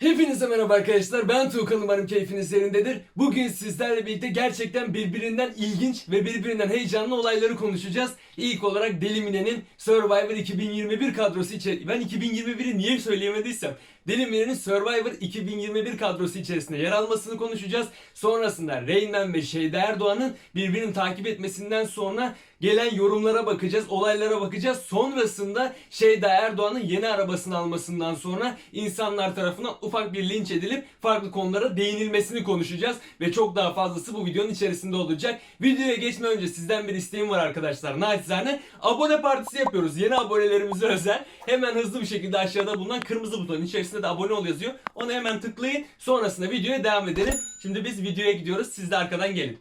Hepinize merhaba arkadaşlar. Ben Tuğkan umarım keyfiniz yerindedir. Bugün sizlerle birlikte gerçekten birbirinden ilginç ve birbirinden heyecanlı olayları konuşacağız. İlk olarak Deli Mine'nin Survivor 2021 kadrosu içerisinde... Ben 2021'i niye söyleyemediysem... Deli Mine'nin Survivor 2021 kadrosu içerisinde yer almasını konuşacağız. Sonrasında Reynmen ve Şeyda Erdoğan'ın birbirini takip etmesinden sonra gelen yorumlara bakacağız, olaylara bakacağız. Sonrasında Şeyda Erdoğan'ın yeni arabasını almasından sonra insanlar tarafından ufak bir linç edilip farklı konulara değinilmesini konuşacağız. Ve çok daha fazlası bu videonun içerisinde olacak. Videoya geçmeden önce sizden bir isteğim var arkadaşlar. Naçizane abone partisi yapıyoruz. Yeni abonelerimize özel. Hemen hızlı bir şekilde aşağıda bulunan kırmızı butonun içerisinde de abone ol yazıyor. Onu hemen tıklayın. Sonrasında videoya devam edelim. Şimdi biz videoya gidiyoruz. Siz de arkadan gelin.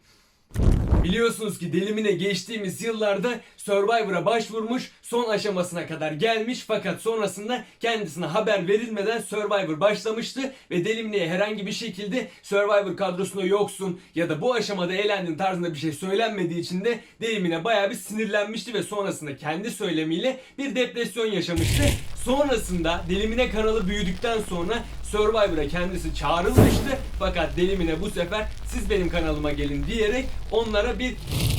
Biliyorsunuz ki Delimine geçtiğimiz yıllarda Survivor'a başvurmuş, son aşamasına kadar gelmiş fakat sonrasında kendisine haber verilmeden Survivor başlamıştı ve Delimine'ye herhangi bir şekilde Survivor kadrosunda yoksun ya da bu aşamada eğlendin tarzında bir şey söylenmediği için de Delimine bayağı bir sinirlenmişti ve sonrasında kendi söylemiyle bir depresyon yaşamıştı. Sonrasında Delimine kanalı büyüdükten sonra Survivor'a kendisi çağrılmıştı. Fakat Delimine bu sefer siz benim kanalıma gelin diyerek onlara bir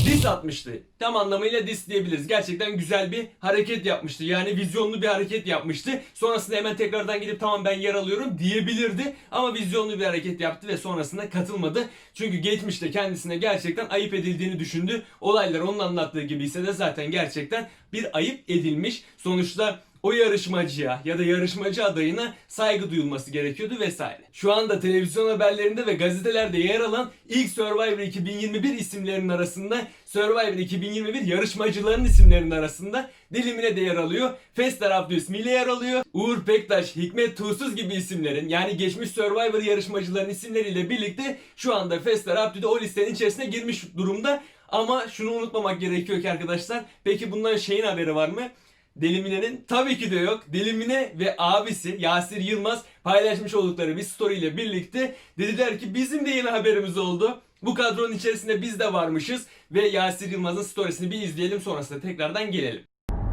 diss atmıştı. Tam anlamıyla diss diyebiliriz. Gerçekten güzel bir hareket yapmıştı. Yani vizyonlu bir hareket yapmıştı. Sonrasında hemen tekrardan gidip tamam ben yer alıyorum diyebilirdi. Ama vizyonlu bir hareket yaptı ve sonrasında katılmadı. Çünkü geçmişte kendisine gerçekten ayıp edildiğini düşündü. Olaylar onun anlattığı gibi ise de zaten gerçekten bir ayıp edilmiş. Sonuçta o yarışmacıya ya da yarışmacı adayına saygı duyulması gerekiyordu vesaire. Şu anda televizyon haberlerinde ve gazetelerde yer alan ilk Survivor 2021 isimlerinin arasında Survivor 2021 yarışmacıların isimlerinin arasında Dilimine de yer alıyor. Fester Abdü ismiyle yer alıyor. Uğur Pektaş, Hikmet Tuğsuz gibi isimlerin yani geçmiş Survivor yarışmacıların isimleriyle birlikte şu anda Fester Abdü de o listenin içerisine girmiş durumda. Ama şunu unutmamak gerekiyor ki arkadaşlar. Peki bundan şeyin haberi var mı? Delimine'nin tabii ki de yok. Delimine ve abisi Yasir Yılmaz paylaşmış oldukları bir story ile birlikte dediler ki bizim de yeni haberimiz oldu. Bu kadronun içerisinde biz de varmışız ve Yasir Yılmaz'ın storiesini bir izleyelim sonrasında tekrardan gelelim.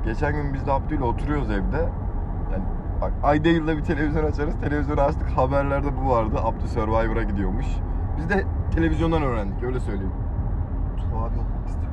Geçen gün biz de Abdü'yle oturuyoruz evde. Yani bak ayda yılda bir televizyon açarız. Televizyonu açtık haberlerde bu vardı. Abdü Survivor'a gidiyormuş. Biz de televizyondan öğrendik öyle söyleyeyim. Tuğ abi olmak istiyorum.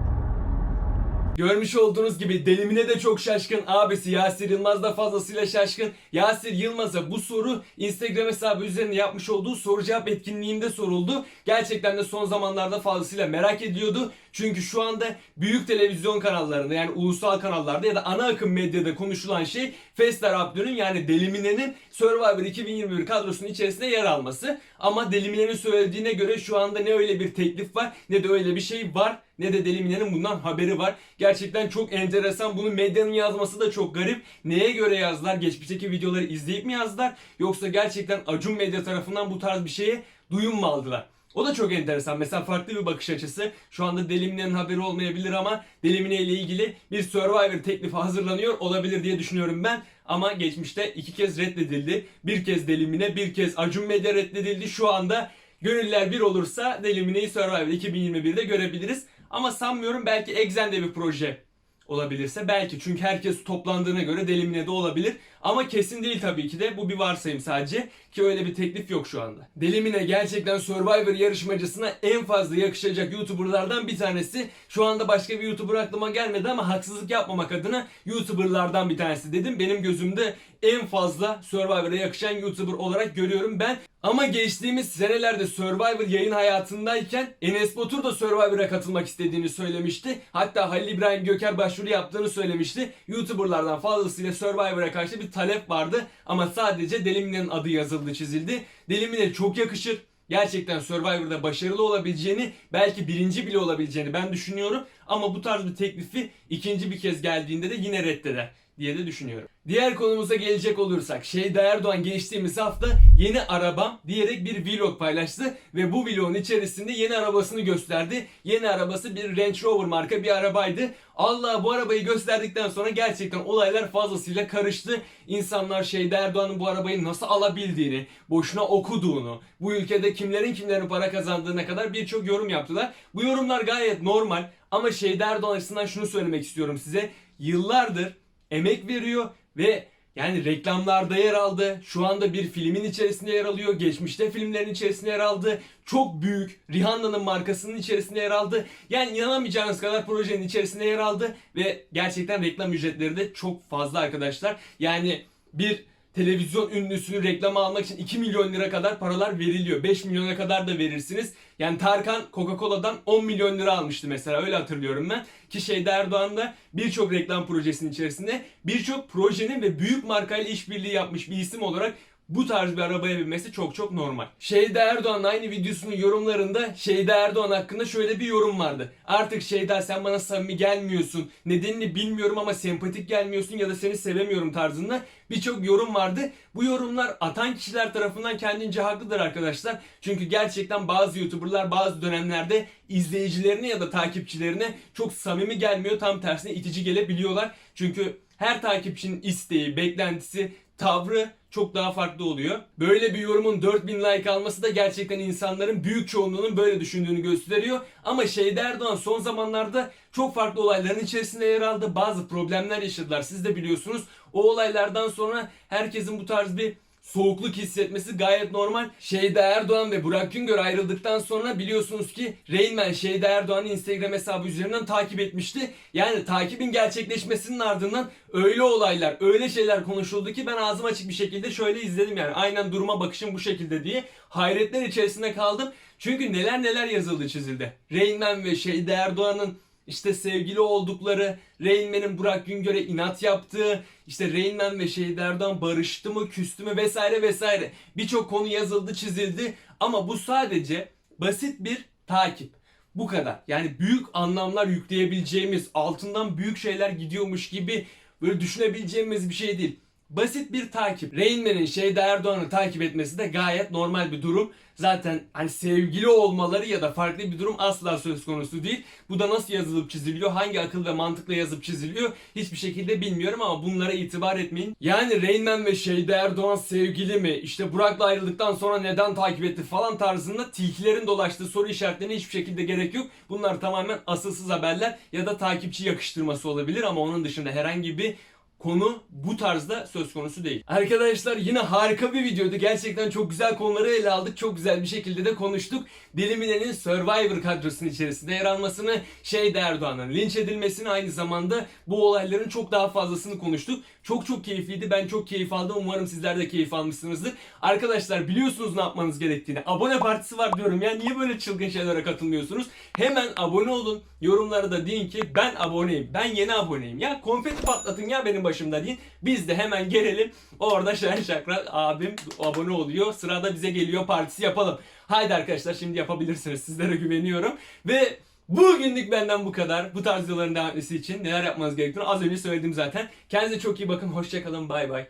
Görmüş olduğunuz gibi Delimine de çok şaşkın. Abisi Yasir Yılmaz da fazlasıyla şaşkın. Yasir Yılmaz'a bu soru Instagram hesabı üzerinde yapmış olduğu soru cevap etkinliğinde soruldu. Gerçekten de son zamanlarda fazlasıyla merak ediyordu. Çünkü şu anda büyük televizyon kanallarında yani ulusal kanallarda ya da ana akım medyada konuşulan şey Fester Abdü'nün yani Delimine'nin Survivor 2021 kadrosunun içerisinde yer alması. Ama Delimine'nin söylediğine göre şu anda ne öyle bir teklif var ne de öyle bir şey var ne de Delimine'nin bundan haberi var. Gerçekten çok enteresan. Bunu medyanın yazması da çok garip. Neye göre yazdılar? Geçmişteki videoları izleyip mi yazdılar? Yoksa gerçekten Acun Medya tarafından bu tarz bir şeye duyum mu aldılar? O da çok enteresan. Mesela farklı bir bakış açısı. Şu anda Delimine'nin haberi olmayabilir ama Delimine ile ilgili bir Survivor teklifi hazırlanıyor olabilir diye düşünüyorum ben. Ama geçmişte iki kez reddedildi. Bir kez Delimine, bir kez Acun Medya reddedildi. Şu anda gönüller bir olursa Delimine'yi Survivor 2021'de görebiliriz. Ama sanmıyorum belki Exen'de bir proje olabilirse. Belki. Çünkü herkes toplandığına göre Delimine de olabilir ama kesin değil tabii ki de bu bir varsayım sadece ki öyle bir teklif yok şu anda. Delimine gerçekten Survivor yarışmacısına en fazla yakışacak YouTuber'lardan bir tanesi. Şu anda başka bir YouTuber aklıma gelmedi ama haksızlık yapmamak adına YouTuber'lardan bir tanesi dedim. Benim gözümde en fazla Survivor'a yakışan YouTuber olarak görüyorum ben. Ama geçtiğimiz senelerde Survivor yayın hayatındayken Enes Batur da Survivor'a katılmak istediğini söylemişti. Hatta Halil İbrahim Göker başvuru yaptığını söylemişti. YouTuber'lardan fazlasıyla Survivor'a karşı bir talep vardı. Ama sadece Delimine'nin adı yazıldı çizildi. Delimine çok yakışır. Gerçekten Survivor'da başarılı olabileceğini, belki birinci bile olabileceğini ben düşünüyorum. Ama bu tarz bir teklifi ikinci bir kez geldiğinde de yine reddeder diye de düşünüyorum. Diğer konumuza gelecek olursak Şeyda Erdoğan geçtiğimiz hafta yeni arabam diyerek bir vlog paylaştı ve bu vlogun içerisinde yeni arabasını gösterdi. Yeni arabası bir Range Rover marka bir arabaydı. Allah bu arabayı gösterdikten sonra gerçekten olaylar fazlasıyla karıştı. İnsanlar Şeyda Erdoğan'ın bu arabayı nasıl alabildiğini, boşuna okuduğunu, bu ülkede kimlerin kimlerin para kazandığına kadar birçok yorum yaptılar. Bu yorumlar gayet normal ama Şeyda Erdoğan açısından şunu söylemek istiyorum size. Yıllardır emek veriyor ve Yani reklamlarda yer aldı. Şu anda bir filmin içerisinde yer alıyor. Geçmişte filmlerin içerisinde yer aldı. Çok büyük Rihanna'nın markasının içerisinde yer aldı. Yani inanamayacağınız kadar projenin içerisinde yer aldı. Ve gerçekten reklam ücretleri de çok fazla arkadaşlar. Yani bir televizyon ünlüsünü reklama almak için 2 milyon lira kadar paralar veriliyor. 5 milyona kadar da verirsiniz. Yani Tarkan Coca-Cola'dan 10 milyon lira almıştı mesela öyle hatırlıyorum ben. Ki Şeyda Erdoğan da birçok reklam projesinin içerisinde birçok projenin ve büyük markayla işbirliği yapmış bir isim olarak bu tarz bir arabaya binmesi çok çok normal. Şeyda Erdoğan'ın aynı videosunun yorumlarında Şeyda Erdoğan hakkında şöyle bir yorum vardı. Artık Şeyda sen bana samimi gelmiyorsun. Nedenini bilmiyorum ama sempatik gelmiyorsun ya da seni sevemiyorum tarzında birçok yorum vardı. Bu yorumlar atan kişiler tarafından kendince haklıdır arkadaşlar. Çünkü gerçekten bazı YouTuber'lar bazı dönemlerde izleyicilerine ya da takipçilerine çok samimi gelmiyor. Tam tersine itici gelebiliyorlar. Çünkü her takipçinin isteği, beklentisi, tavrı çok daha farklı oluyor. Böyle bir yorumun 4000 like alması da gerçekten insanların büyük çoğunluğunun böyle düşündüğünü gösteriyor. Ama Şeyda Erdoğan son zamanlarda çok farklı olayların içerisinde yer aldı. Bazı problemler yaşadılar. Siz de biliyorsunuz. O olaylardan sonra herkesin bu tarz bir soğukluk hissetmesi gayet normal. Şeyda Erdoğan ve Burak Güngör ayrıldıktan sonra biliyorsunuz ki Rain Man Şeyda Erdoğan'ı Instagram hesabı üzerinden takip etmişti. Yani takibin gerçekleşmesinin ardından öyle olaylar, öyle şeyler konuşuldu ki ben ağzım açık bir şekilde şöyle izledim yani. Aynen duruma bakışım bu şekilde diye hayretler içerisinde kaldım. Çünkü neler neler yazıldı çizildi. Rain Man ve Şeyda Erdoğan'ın işte sevgili oldukları, Rain Man'in Burak Güngör'e inat yaptığı, işte Rain Man ve Şehit Erdoğan barıştı mı, küstü mü vesaire vesaire. Birçok konu yazıldı, çizildi ama bu sadece basit bir takip. Bu kadar. Yani büyük anlamlar yükleyebileceğimiz, altından büyük şeyler gidiyormuş gibi böyle düşünebileceğimiz bir şey değil. Basit bir takip. Rain Man'in Şeyda Erdoğan'ı takip etmesi de gayet normal bir durum. Zaten hani sevgili olmaları ya da farklı bir durum asla söz konusu değil. Bu da nasıl yazılıp çiziliyor, hangi akıl ve mantıkla yazıp çiziliyor hiçbir şekilde bilmiyorum ama bunlara itibar etmeyin. Yani Rain Man ve Şeyda Erdoğan sevgili mi, işte Burak'la ayrıldıktan sonra neden takip etti falan tarzında tilkilerin dolaştığı soru işaretlerine hiçbir şekilde gerek yok. Bunlar tamamen asılsız haberler ya da takipçi yakıştırması olabilir ama onun dışında herhangi bir konu bu tarzda söz konusu değil. Arkadaşlar yine harika bir videoydu. Gerçekten çok güzel konuları ele aldık. Çok güzel bir şekilde de konuştuk. Dilimine'nin Survivor kadrosunun içerisinde yer almasını, Şeyda Erdoğan'ın linç edilmesini aynı zamanda bu olayların çok daha fazlasını konuştuk. Çok çok keyifliydi. Ben çok keyif aldım. Umarım sizler de keyif almışsınızdır. Arkadaşlar biliyorsunuz ne yapmanız gerektiğini. Abone partisi var diyorum. Ya niye böyle çılgın şeylere katılmıyorsunuz? Hemen abone olun. Yorumlara da deyin ki ben aboneyim. Ben yeni aboneyim. Ya konfeti patlatın ya benim başımda deyin. Biz de hemen gelelim. Orada Şahin Şakra abim abone oluyor. Sırada bize geliyor partisi yapalım. Haydi arkadaşlar şimdi yapabilirsiniz. Sizlere güveniyorum. Ve Bugünlük benden bu kadar. Bu tarz videoların devam etmesi için neler yapmanız gerektiğini az önce söyledim zaten. Kendinize çok iyi bakın. Hoşçakalın. Bay bay.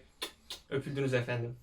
Öpüldünüz efendim.